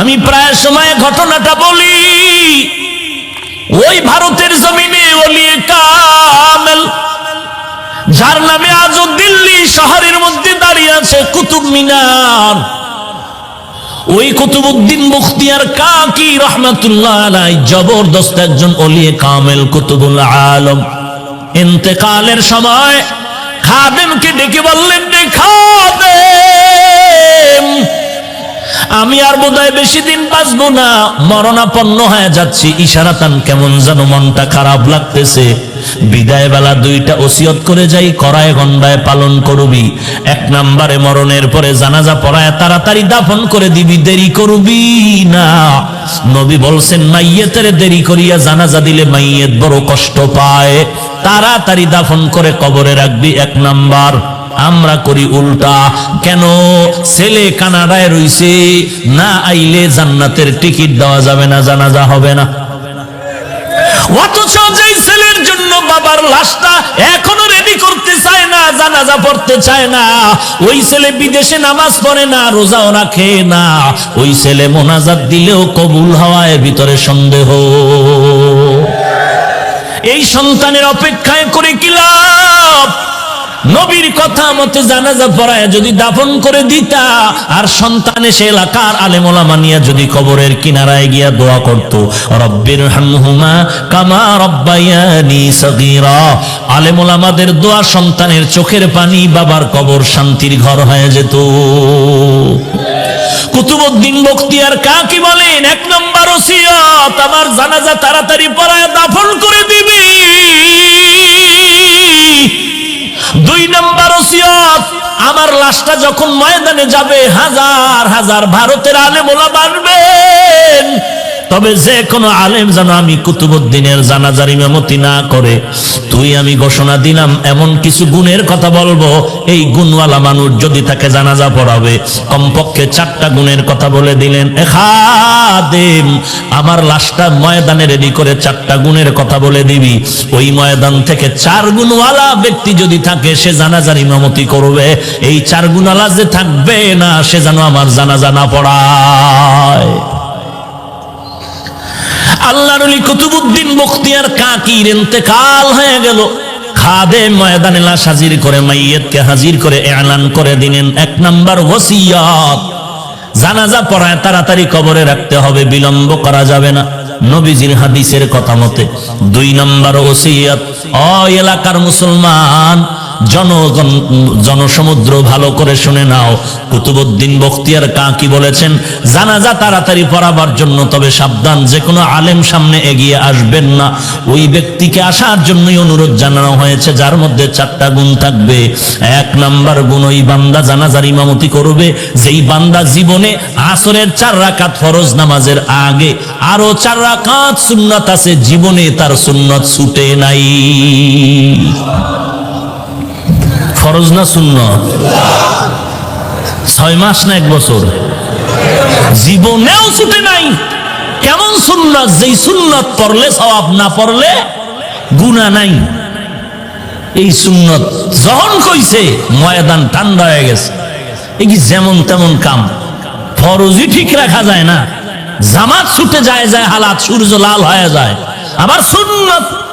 আমি প্রায় সময় ঘটনাটা বলি। ওই ভারতের জমিনে ওলিয়ে কামেল, যার নামে আজও দিল্লি শহরের মধ্যে দাঁড়িয়ে আছে কুতুব মিনার। ওই কুতুবুদ্দিন মুখতিয়ার কাকি রহমাতুল্লাহ আলাই জবরদস্ত একজন অলিয়ে কামেল কুতুবুল আলম। ইন্তেকালের সময় খাদেমকে ডেকে বললেন রে খাদেম আমি আর বোধহয় বেশি দিন বাঁচবো না। মরণাপন্ন হয়ে যাচ্ছি। ইশারাতান কেমন যেন মনটা খারাপ লাগতেছে। বিদায় বেলা দুইটা ওসিয়ত করে যাই করায় গন্ডায় পালন করবি। এক নাম্বারে মরণের পরে জানাজা পড়ায় তাড়াতাড়ি দাফন করে দিবি। দেরি করবি না। নবী বলছেন, মাইয়েতের দেরি করিয়া জানাজা দিলে মাইয়েত বড় কষ্ট পায়। তাড়াতাড়ি দাফন করে কবরে রাখবি। এক নাম্বার। আমরা করি উল্টা। কেন? ছেলে কানাডায় রইছে, না আইলে জান্নাতের টিকিট দেওয়া যাবে না, জানাজা হবে না। নামাজ পড়ে না, রোজাও না, ওই ছেলে মোনাজাত দিলেও কবুল ভিতরে সন্দেহ। এই সন্তানের অপেক্ষায় করে কি লাভ? নবীর কথা মতে জানাজা পড়ায় যদি দাফন করে দিতা, আর সন্তান এসে এলাকার আলেমোলা মানিয়া যদি কবরের কিনারায় গিয়া দোয়া করত, রব্বির হামহুমা কামা রব্বায়ানি সগীরা। আলেমোলামাদের দোয়া সন্তানের চোখের পানি বাবার কবর শান্তির ঘর হয়ে যেত। কুতুবুদ্দিন বখতিয়ার কাকি বলেন? এক নম্বর ওসিয়ত, আমার জানাজা তাড়াতাড়ি পড়ায় দাফন করে দিবি। দুই নম্বর ওসিয়ত আমার লাশটা যখন ময়দানে যাবে হাজার হাজার ভারতের আলেম ওলা বানবেন। তবে যে কোনো আলেম যেন আমি কুতুবুদ্দিনের জানাজার ইমামতি না করে, তুই আমি ঘোষণা দিলাম, এমন কিছু গুণের কথা বলব, এই গুণওয়ালা মানুষ যদি তাকে জানাজা পড়াবে, কমপক্ষে চারটা গুণের কথা বলে দিলেন এখাদেম আমার লাশটা ময়দানে রেডি করে চারটা গুণের কথা বলে দিবি। ওই ময়দান থেকে চার গুণওয়ালা ব্যক্তি যদি থাকে, সে জানাজার ইমামতি করবে। এই চার গুণওয়ালা যে থাকবে না, সে যেন আমার জানাজা না পড়ায়। আল্লাহর কুতুবুদ্দিন মুখতিয়ার কাকির ইন্তেকাল হয়ে গেল। খাদে ময়দানে হাজির করে এলান করে এক নাম্বার ওসিয়ত তাড়াতাড়ি কবরে রাখতে হবে, বিলম্ব করা যাবে না। নবীজির হাদিসের কথা মতে দুই নম্বর ওসিয়ত অ এলাকার মুসলমান জনগণ, জনসমুদ্র ভালো করে শুনে নাও। কুতুবুদ্দিন বখতিয়ার কাকি বলেছেন? জানাজা তাড়াতাড়ি পড়াবার জন্য তবে সাবধান যে কোনো আলেম সামনে এগিয়ে আসবেন না। ওই ব্যক্তিকে আসার জন্যই অনুরোধ জানানো হয়েছে, যার মধ্যে চারটা গুণ থাকবে। এক নাম্বার গুণ, ওই বান্দা জানাজার ইমামতি করবে, যেই বান্দা জীবনে আসরের চার রাকাত ফরজ নামাজের আগে আরও চার রাকাত সুন্নত আছে, জীবনে তার সুন্নত ছুটে নাই। ফরজ না সুন্নত? ছয় মাস না এক বছর? জীবনেও ছুটে নাই। কেমন সুন্নত? যেই সুন্নত পড়লে সওয়াব না পড়লে গুণা নাই। এই সুন্নত যখন কইছে, ময়দান ঠান্ডা হয়ে গেছে। এই কি যেমন তেমন কাম। ফরজই ঠিক রাখা যায় না। জামাত ছুটে যায় যায়, হালাত সূর্য লাল হয়ে যায়। আবার সুন্নত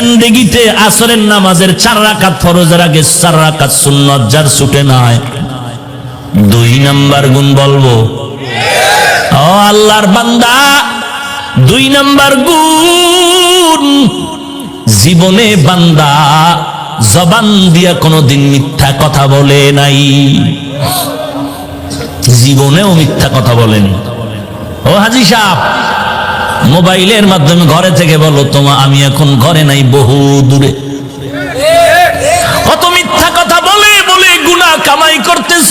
জেন্দেগিতে আসরের নামাজের চার রাকাত ফরজের আগে চার রাকাত সুন্নত, যার ছুটে নাই। দুই নাম্বার গুণ বলব। ও আল্লাহর বান্দা, দুই নাম্বার গুণ, জীবনে বান্দা, জবান দিয়া কোনোদিন মিথ্যা কথা বলে নাই। জীবনেও মিথ্যা কথা বলেন। ও হাজি সাহ মোবাইলের মাধ্যমে ঘরে থেকে বলো তোমা আমি এখন ঘরে নাই বহু দূরে কত মিথ্যা কথা বলে বলে গুনা কামাই করতেছ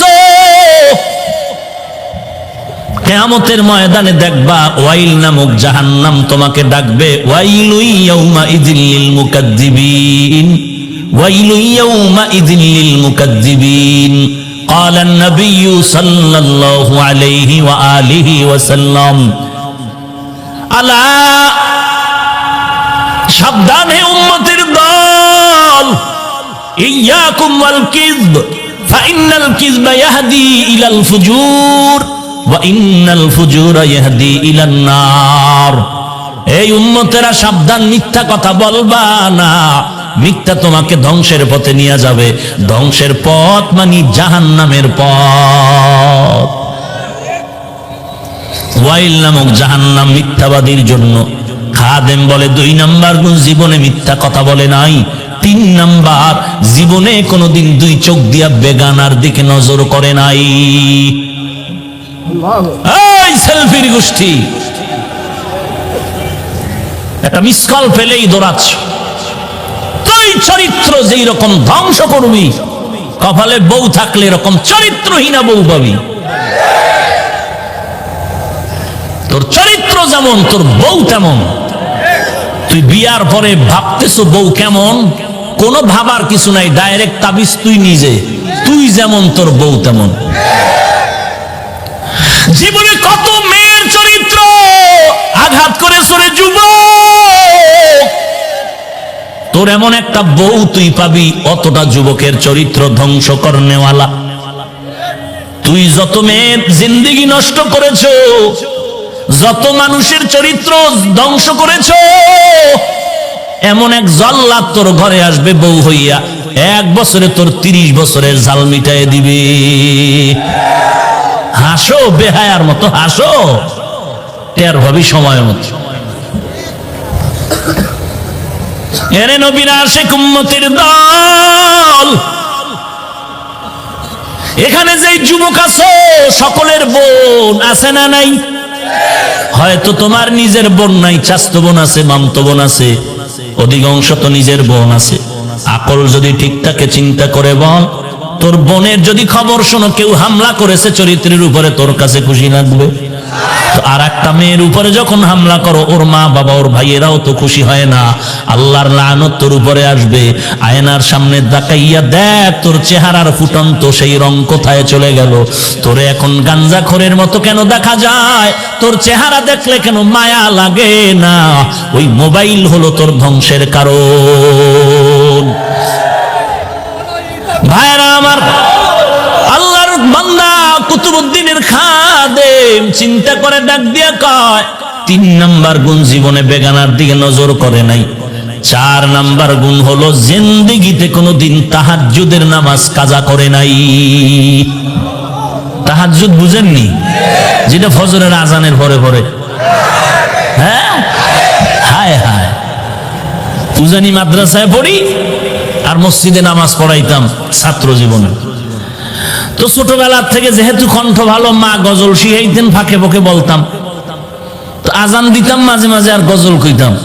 কেয়ামতের ময়দানে দেখবা ওয়াইল নামক জাহান্নাম তোমাকে ডাকবে ওয়াইলু ইয়াউমা ইযিল্লিল মুকাজ্জিবিন ওয়াইলু ইয়াউমা ইযিল্লিল মুকাজ্জিবিন قال النبي صلى الله عليه وآله وسلم আলা সাবধান হে উম্মতের দল। ইয়াকুম ওয়াল কিযব ফাইনাল কিযবা ইয়াহদি ইলাল ফুজুর, ওয়া ইন্নাল ফুজুরা ইয়াহদি ইলান নার। এই উম্মতেরা সাবধান, মিথ্যা কথা বলবা না। মিথ্যা তোমাকে ধ্বংসের পথে নিয়ে যাবে। ধ্বংসের পথ মানে জাহান্নামের পথ। ওয়াইল নামক জাহান্নাম মিথ্যাবাদীর জন্য। খাদেম বলে, দুই নাম্বার গুণ জীবনে মিথ্যা কথা বলে নাই। তিন নাম্বার, জীবনে কোনোদিন দুই চোখ দিয়া বেগানার দিকে নজর করে নাই। সেলফির গোষ্ঠী। একটা মিস কল পেলেই দৌড়াচ্ছ। তুই চরিত্র যেই রকম ধ্বংস করবি, কপালে বউ থাকলে এরকম চরিত্রহীনা বউ পাবি। তোর চরিত্র যেমন, তোর বউ তেমন। তুই বিয়ার পরে ভাবতেছো বউ কেমন? কোন ভাবার কিছু নাই, ডাইরেক্ট তাবিজ তুই নিজে। তুই যেমন, তোর বউ তেমন। জীবনে কত মেয়ের চরিত্র? আঘাত করে সরে যুব তোর এমন একটা বউ তুই পাবি, অতটা যুবকের চরিত্র ধ্বংস করনেওয়ালা। তুই যত মেয়ের জিন্দিগি নষ্ট করেছ যত মানুষের চরিত্র ধ্বংস করেছ, এমন এক জল্লাদ তোর ঘরে আসবে বউ হইয়া। এক বছরে তোর তিরিশ বছরের জাল মিটাই দিবে। হাসো, বেহায়ার মতো হাসো। টের ভাবি সময় মতো। এরে নবীরা আসে কুম্মতির দল। এখানে যে যুবক আছো, সকলের বোন আছে না নাই? হয়তো তোমার নিজের বোন নাই, চাস্ত বোন আছে, মামত বোন আছে, অধিকাংশ তো নিজের বোন আছে। আকল যদি ঠিক থাকে, চিন্তা করে বল, তোর বোনের যদি খবর শোনো, কেউ হামলা করেছে চরিত্রের উপরে, তোর কাছে খুশি লাগবে? আর একটা মেয়ের উপরে যখন হামলা করো, ওর মা বাবা, ওর ভাইয়েরাও তো খুশি হয় না। আল্লাহর লানত তোর উপরে আসবে। আয়নার সামনে দাকাইয়া দেখ, তোর চেহারার ফুটন্ত সেই রং কোথায় চলে গেল। তোরে এখন গাঞ্জা খোরের মতো কেন দেখা যায়? তোর চেহারা দেখলে কেন মায়া লাগে না? ওই মোবাইল হলো তোর ধ্বংসের কারণ। ভাইরা আমার কুতুবুদ্দিনের খাদেম চিন্তা করে ডাক দিয়া কয়, তিন নাম্বার গুণ জীবনে বেগানার দিকে নজর করে নাই। চার নাম্বার গুণ হলো জিন্দিগিতে কোনোদিন তাহাজ্জুদের নামাজ কাজা করে নাই। তাহাজ্জুদ বুঝেননি? যেটা ফজরের আজানের পরে পরে হ্যাঁ? হায় হায়। উজানি মাদ্রাসায় পড়ি আর মসজিদে নামাজ পড়াইতাম ছাত্র জীবনে। তো ছোটবেলার থেকে যেহেতু কণ্ঠ ভালো, মা গজল শিখাইতেন, ফাঁকে ফাঁকে বলতাম। তো আজান দিতাম, মাঝে মাঝে আর গজল কইতাম।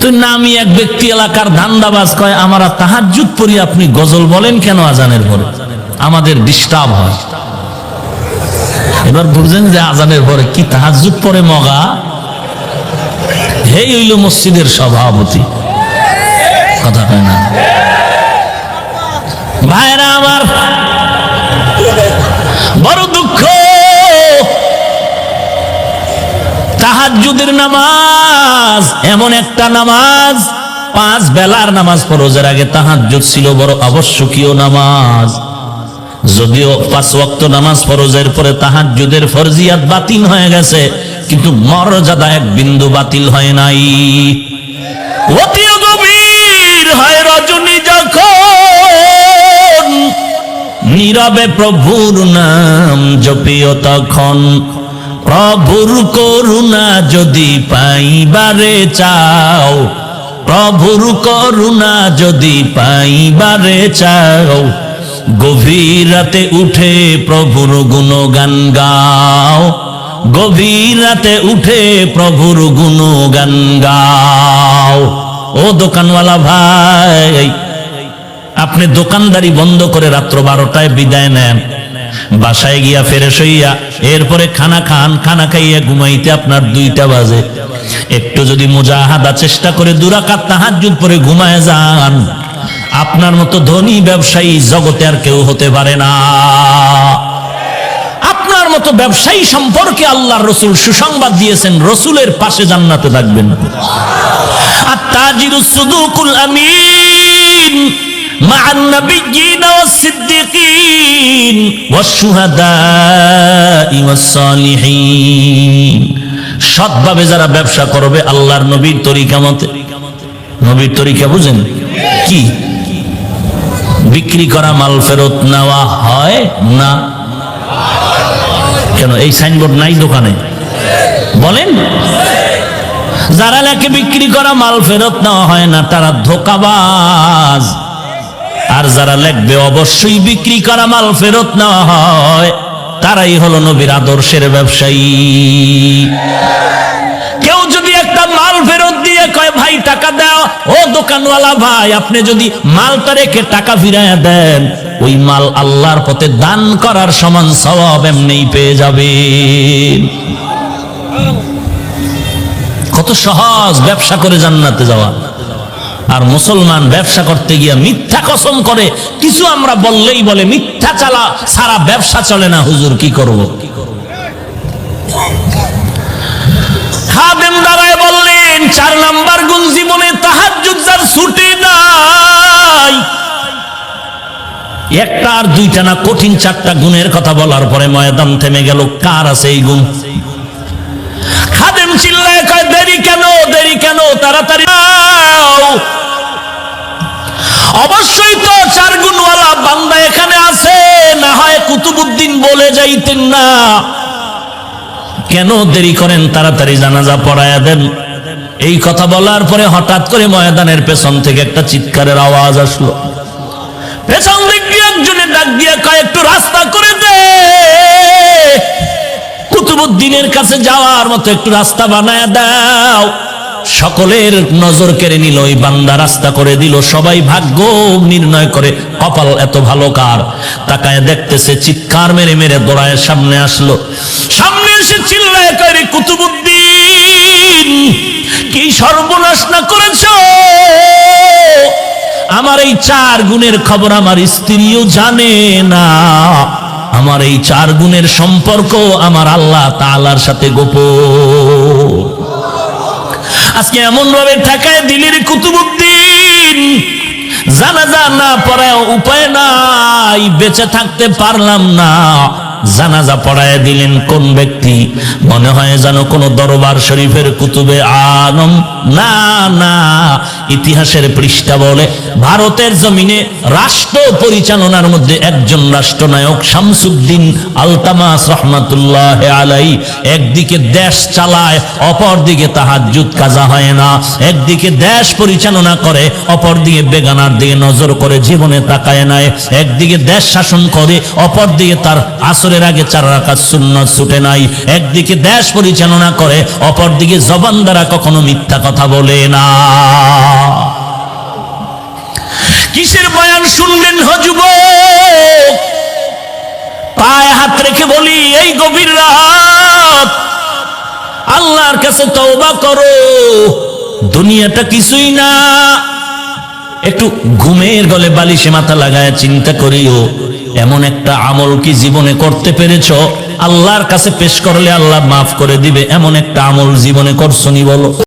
তো নামি এক ব্যক্তি এলাকার ধান্দাবাজ কয়, আমার তাহাজুত পরি আপনি গজল বলেন কেন আজানের পরে? আমাদের ডিস্টার্ব হয়। এবার বুঝলেন যে আজানের পরে কি তাহাজুত পরে মগা? হেই হইল মসজিদের সভাপতি। কথা কয় না। ভাইরা আমার বড় দুঃখ। তাহাজ্জুদের নামাজ, এমন একটা নামাজ, পাঁচ বেলার নামাজ ফরজের আগে তাহাজ্জুদ ছিল বড় আবশ্যকীয় নামাজ। যদিও পাঁচ ওয়াক্ত নামাজ ফরজের পরে তাহাজ্জুদের ফরজিয়াত বাতিল হয়ে গেছে, কিন্তু মর্যাদা এক বিন্দু বাতিল হয় নাই। অতি গভীর হয় নীরবে প্রভুর নাম জপিও তখন। প্রভুর করুণা যদি পাইবারে চাও, প্রভুর করুণা যদি পাইবারে চাও, গভীর রাতে উঠে প্রভুর গুণগান গাও। গভীর রাতে উঠে প্রভুর গুণগান গাও। ও দোকানওয়ালা ভাই আপনি দোকানদারি বন্ধ করে রাত্র বারোটায় বিদায় নেন। বাসায় গিয়া ফেরে সইয়া এরপরে খানা খান, খানা খাইয়া ঘুমাইতে আপনার দুইটা বাজে। একটু যদি মোজাহাদা চেষ্টা করে দুরাকাত তাহাজুদ পরে ঘুমায় যান। আপনার মতো ধনী ব্যবসায়ী জগতে আর কেউ হতে পারে না। আপনার মতো ব্যবসায়ী সম্পর্কে আল্লাহ রসুল সুসংবাদ দিয়েছেন, রসুলের পাশে জান্নাতে থাকবেন। আর তাজিরুল আমিন। مع النبيين والصديقين والشهداء والصالحين সৎভাবে যারা ব্যবসা করবে আল্লাহর নবীর তরিকা মতে নবীর তরিকা বুঝেন কি বিক্রি করা মাল ফেরত নেওয়া হয় না কেন এই সাইনবোর্ড নাই দোকানে বলেন যারা লেখে বিক্রি করা মাল ফেরত নেওয়া হয় না তারা ধোকাবাজ আর যারা লেখবে, অবশ্যই বিক্রি করা মাল ফেরত নেওয়া হয়। তারাই হলো নবীর আদর্শের ব্যবসায়ী। কেউ যদি একটা মাল ফেরত দিয়ে কয়, ভাই, টাকা দাও। ও দোকানওয়ালা ভাই, আপনি যদি মালটা রেখে টাকা ফিরাইয়া দেন, ওই মাল আল্লাহর পথে দান করার সমান সওয়াব এমনিই পেয়ে যাবেন। কত সহজ ব্যবসা করে জান্নাতে যাওয়া। আর মুসলমান ব্যবসা করতে গিয়া মিথ্যা কসম করে, কিছু আমরা বললেই বলে, মিথ্যা চালা, সারা ব্যবসা চলে না, হুজুর কি করব? খাদেম দাঁড়ায় বললেন, চার নাম্বার গুণ জীবনে তাহাজ্জুদ যার ছুটে নাই। একটা আর দুইটা না, কঠিন চারটা গুণের কথা বলার পরে ময়দান থেমে গেল, কার আছে এই গুণ? খাদেম চিল্লায় কয়, দেরি কেন দেরি কেন, তাড়াতাড়ি। অবশ্যই তো চার গুণওয়ালা বান্দা এখানে আছে, না হয় কুতুবুদ্দিন বলে যাইতেন না। কেন দেরি করেন? তাড়াতাড়ি জানাজা পড়ায়া দেন। এই কথা বলার পরে হঠাৎ করে ময়দানের পেছন থেকে একটা চিৎকারের আওয়াজ আসলো। পেছন দিক একজনে ডাক দিয়ে কয়, একটু রাস্তা করে দে। কুতুবুদ্দিনের কাছে যাওয়ার মতো একটু রাস্তা বানায় দাও। সকলের নজর কেড়ে নিল, ওই বান্দা রাস্তা করে দিল। সবাই ভাগ্য নির্ণয় করে, কপাল এত ভালো কার? তাকায় দেখতেছে, চিৎকার মেরে মেরে দৌড়ায় সামনে আসলো। সামনে এসে চিল্লায় করে কুতুবুদ্দিন, কি সর্বনাশ না করেছ? আমার এই চার গুণের খবর আমার স্ত্রীও জানে না। আমার এই চার গুণের সম্পর্ক আমার আল্লাহ তাআলার সাথে গোপন। আজকে এমন ভাবে ঠেকায় দিলির কুতুবুদ্দিন। জানাজা না পড়ায় উপায় নাই, বেঁচে থাকতে পারলাম না। জানাজা পড়ায় দিলেন কোন ব্যক্তি? মনে হয় যেন কোন দরবার শরীফের কুতুবে আনম না না ইতিহাসের পৃষ্ঠা বলে, ভারতের জমিনে রাষ্ট্র পরিচালনার মধ্যে একজন রাষ্ট্রনায়ক শামসুদ্দিন আলতামাস রহমাতুল্লাহ আলাই, একদিকে দেশ চালায় অপর দিকে তাহাজ্জুদ কাজা হয় না। একদিকে দেশ পরিচালনা করে অপর দিকে বেগানার দিকে নজর করে জীবনে তাকায় নাই। একদিকে দেশ শাসন করে অপর দিকে তার আসরের আগে চার রাখার শূন্য ছুটে নাই। একদিকে দেশ পরিচালনা করে, অপরদিকে জবান দ্বারা কখনো মিথ্যা কথা বলে না। কিসের বয়ান শুনবেন হজুব পায়ে হাত রেখে বলি, এই গভীর রাত, আল্লাহর কাছে তওবা করো। দুনিয়াটা কিছুই না। একটু ঘুমের গলে বালিশে মাথা লাগায় চিন্তা করিও, এমন একটা আমল কি জীবনে করতে পেরেছ? আল্লাহর কাছে পেশ করলে আল্লাহ মাফ করে দিবে। এমন একটা আমল জীবনে করছনি বলো?